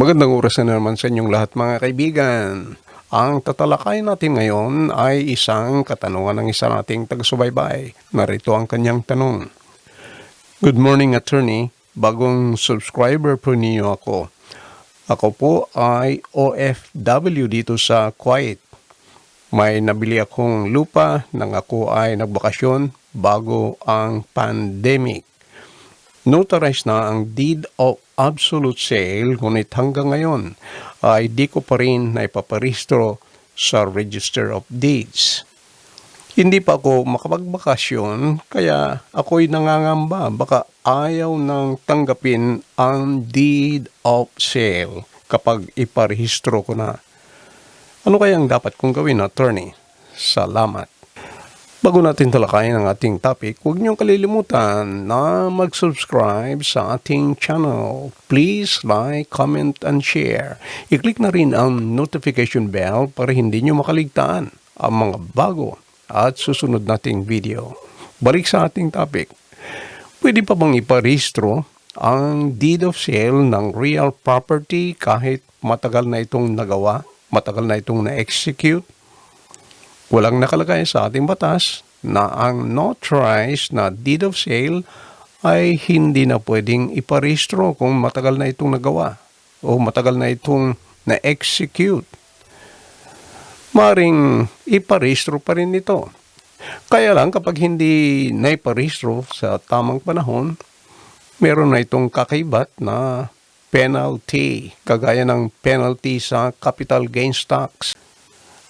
Magandang oras na naman sa inyong lahat mga kaibigan. Ang tatalakay natin ngayon ay isang katanungan ng isa nating taga-subaybay. Narito ang kanyang tanong. Good morning, attorney. Bagong subscriber po ninyo ako. Ako po ay OFW dito sa Kuwait. May nabili akong lupa nang ako ay nagbakasyon bago ang pandemic. Notarized na ang deed of absolute sale ngunit hanggang ngayon ay di ko pa rin naipaparehistro sa Register of Deeds. Hindi pa ako makapagbakasyon kaya ako'y nangangamba baka ayaw nang tanggapin ang deed of sale kapag iparehistro ko na. Ano kayang dapat kong gawin, attorney? Salamat. Bago natin talakayin ang ating topic, huwag niyong kalilimutan na mag-subscribe sa ating channel. Please like, comment, and share. I-click na rin ang notification bell para hindi niyo makaligtaan ang mga bago at susunod nating video. Balik sa ating topic. Pwede pa bang iparehistro ang deed of sale ng real property kahit matagal na itong nagawa, matagal na itong na-execute? Walang nakalagay sa ating batas na ang notarized na deed of sale ay hindi na pwedeng iparehistro kung matagal na itong nagawa o matagal na itong na-execute. Maring iparehistro pa rin ito. Kaya lang kapag hindi naiparehistro sa tamang panahon, meron na itong kakaibat na penalty, kagaya ng penalty sa capital gains tax.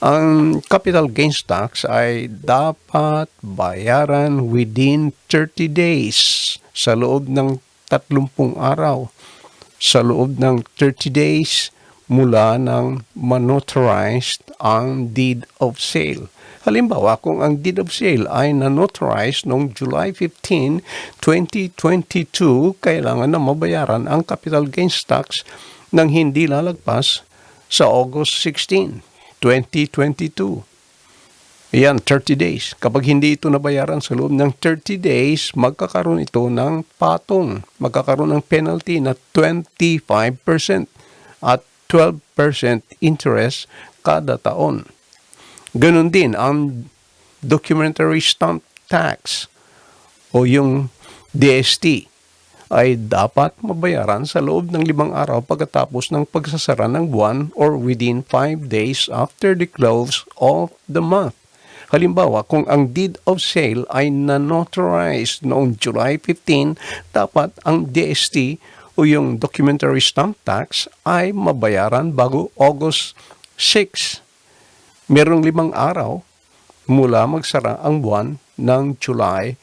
Ang capital gains tax ay dapat bayaran within 30 days sa loob ng 30 araw. Sa loob ng 30 days mula ng manotarized ang deed of sale. Halimbawa, kung ang deed of sale ay nanotarized noong July 15, 2022, kailangan na mabayaran ang capital gains tax nang hindi lalagpas sa August 16, 2022. Yan, 30 days. Kapag hindi ito nabayaran sa loob ng 30 days, magkakaroon ito ng patong. Magkakaroon ng penalty na 25% at 12% interest kada taon. Ganon din ang documentary stamp tax o yung DST ay dapat mabayaran sa loob ng limang araw pagkatapos ng pagsasara ng buwan or within 5 days after the close of the month. Halimbawa, kung ang deed of sale ay na-notarized noong July 15, dapat ang DST o yung documentary stamp tax ay mabayaran bago August 6. Merong limang araw mula magsara ang buwan ng July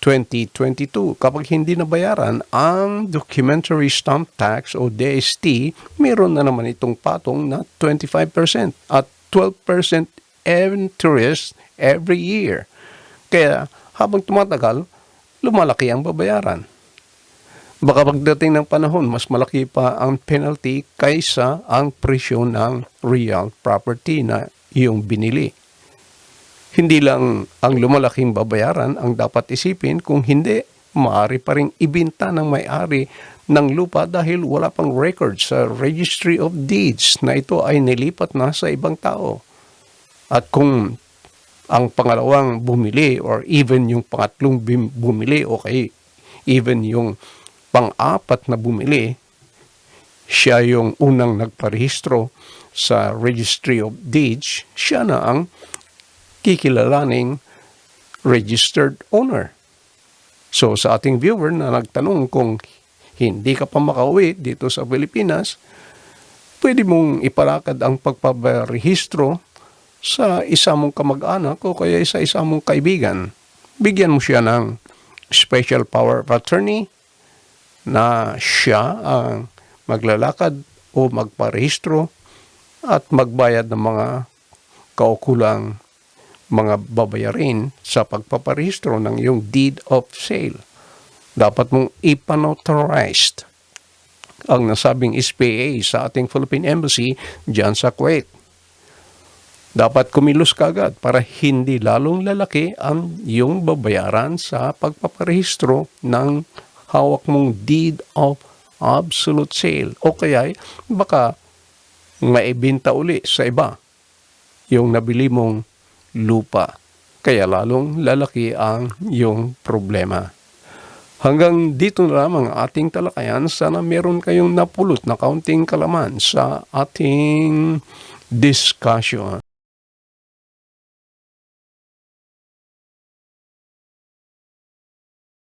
2022. Kapag hindi nabayaran ang documentary stamp tax o DST, meron na naman itong patong na 25% at 12% interest every year. Kaya habang tumatagal, lumalaki ang babayaran. Baka pagdating ng panahon, mas malaki pa ang penalty kaysa ang presyo ng real property na iyong binili. Hindi lang ang lumalaking babayaran ang dapat isipin kung hindi, maaari pa rin ibinta ng may-ari ng lupa dahil wala pang record sa Registry of Deeds na ito ay nilipat na sa ibang tao. At kung ang pangalawang bumili or even yung pangatlong bumili o kay even yung pang-apat na bumili, siya yung unang nagparehistro sa Registry of Deeds, siya na ang kikilalaning registered owner. So sa ating viewer na nagtanong kung hindi ka pa makauwi dito sa Pilipinas, pwede mong ipalakad ang pagpaparehistro sa isa mong kamag-anak o kaya sa isa mong kaibigan. Bigyan mo siya ng special power of attorney na siya ang maglalakad o magparehistro at magbayad ng mga kaukulang mga babayarin sa pagpaparehistro ng iyong deed of sale. Dapat mong ipanotarized ang nasabing SPA sa ating Philippine Embassy dyan sa Kuwait. Dapat kumilos ka agad para hindi lalong lalaki ang iyong babayaran sa pagpaparehistro ng hawak mong deed of absolute sale. O kaya baka maibenta uli sa iba yung nabili mong lupa. Kaya lalong lalaki ang yung problema. Hanggang dito na lamang ang ating talakayan. Sana meron kayong napulot na kaunting kalaman sa ating discussion.